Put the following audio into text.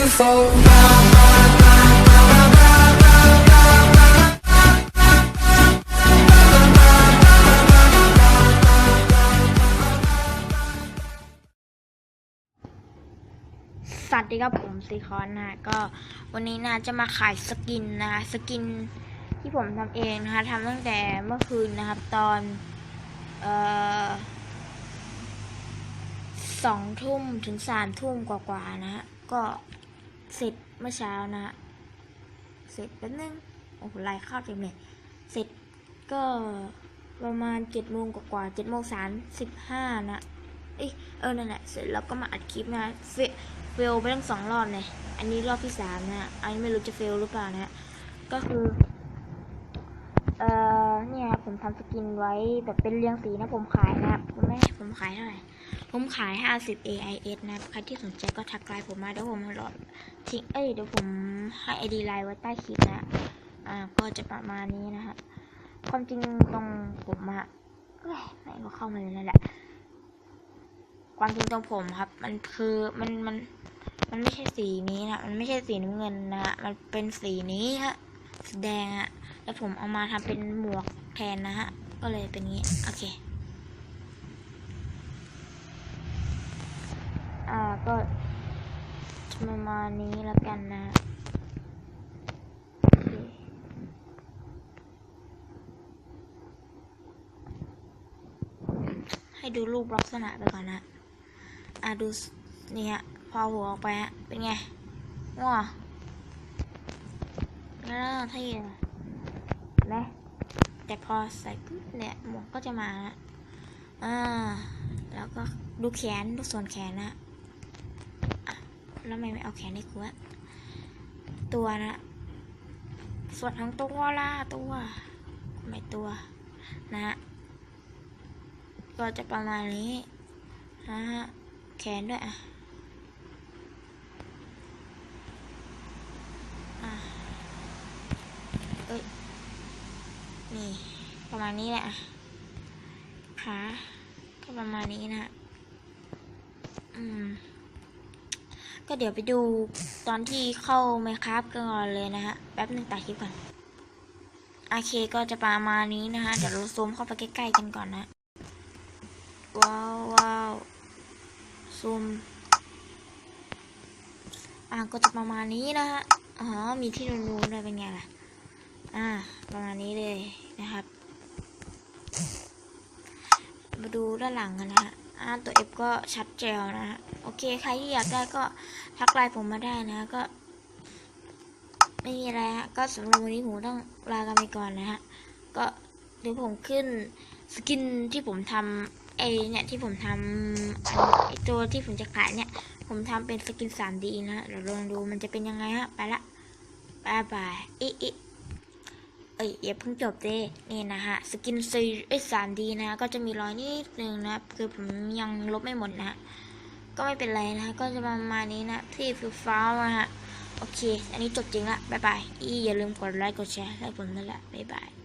beautiful.. สวัสดีครับผมซีคอนนะฮะก็วันนี้นะจะมาขายสกินนะคะสกินที่ผมทำเองนะคะทำตั้งแต่เมื่อคืนนะครับ ตอนเอ่อสองทุ่มถึงสามทุ่มกว่าๆนะฮะก็ เสร็จเมื่อเช้านะฮะ เสร็จแป๊บนึง โอ้โหไลายข้าวเต็มเลยเสร็จก็ประมาณเจ็ดโมงกว่าเจ็ดโมงสามสิบห้านะ เอ้ยเออนั่นแหละ เสร็จแล้วก็มาอัดคลิปนะเฟเฟลไปทั้งสองรอบเลยอันนี้รอบที่สามนะ อันนี้ไม่รู้จะเฟลหรือเปล่านะ ก็คือ เอ่อ เนี่ยผมทำสกินไว้แบบเป็นเรียงสีนะผมขายนะครับผมไม่ผมขายเท่าไหร่ผมขาย 50 AIS นะใครที่สนใจก็ทักไลน์ผมมาเดี๋ยวผมรอทิ้งเอ้ยเดี๋ยวผมให้ ID ไลน์ไว้ใต้คลิปนะอ่าก็จะประมาณนี้นะฮะความจริงตรงผมอะไม่ก็เข้ามาเลยนั่นแหละ ความจริงตรงผมครับ มันคือมันมันมันไม่ใช่สีนี้นะมันไม่ใช่สีน้ำเงินนะฮะมันเป็นสีนี้ฮะสีแดงอะ แล้วผมเอามาทำเป็นหมวกแทนนะฮะ ก็เลยเป็นงี้ โอเคอ่าก็ประมาณนี้แล้วกันนะให้ดูรูปลักษณะไปก่อนนะ อะดูสนี่ฮะ พอหัวออกไปฮะ เป็นไงว้าแล้วเท่ ไหมแต่พอใส่ปุ๊บเนี่ยหมวกก็จะมาอ่าแล้วก็ดูแขนดูส่วนแขนนะอะแล้วทำไมไม่เอาแขนให้กูวะตัวนะส่วนทั้งตัวล่ะตัวไม่ตัว นะก็จะประมาณนี้นะฮะแขนด้วยอะอะเอ้ย นี่ ประมาณนี้แหละอะขาก็ประมาณนี้นะฮะอืม ก็เดี๋ยวไปดูตอนที่เข้าไมครับกันก่อนเลยนะฮะ แป๊บหนึ่งตัดคลิปก่อนโอเคก็จะประมาณนี้นะฮะ เดี๋ยวเราซูมเข้าไปใกล้ๆกันก่อนนะ ว้าวว้าวซูมอะก็จะประมาณนี้นะฮะ อ๋อ มีที่นูนๆด้วยเป็นไงล่ะ อ่า ประมาณนี้เลยนะครับ มาดูด้านหลังกันนะฮะอ่าตัว F ก็ชัดเจลนะฮะ โอเค ใครที่อยากได้ก็ทักไลน์ผมมาได้นะก็ ไม่มีอะไรฮะ ก็สำหรับวันนี้ผมต้องลากันไปก่อนนะฮะ ก็เดี๋ยวผมขึ้นสกินที่ผมทำไอเนี่ยที่ผมทำไอตัวที่ผมจะขายเนี่ย ผมทำเป็นสกิน 3D นะเดี๋ยวลองดูมันจะเป็นยังไงฮะ ไปละบายบายอิอิ เอ้ยอย่าเพิ่งจบเด้นี่นะฮะ สกินซีไอ้ 3D นะ ก็จะมีรอยนิดนึงนะ คือผมยังลบไม่หมดนะ ก็ไม่เป็นไรนะ ก็จะประมาณนี้นะ ที่ฟิลฟ้าวนะฮะ โอเค อันนี้จบจริงละบายบาย อีอย่าลืมกดไลค์ กดแชร์ให้ผมนั่นแหละบายบาย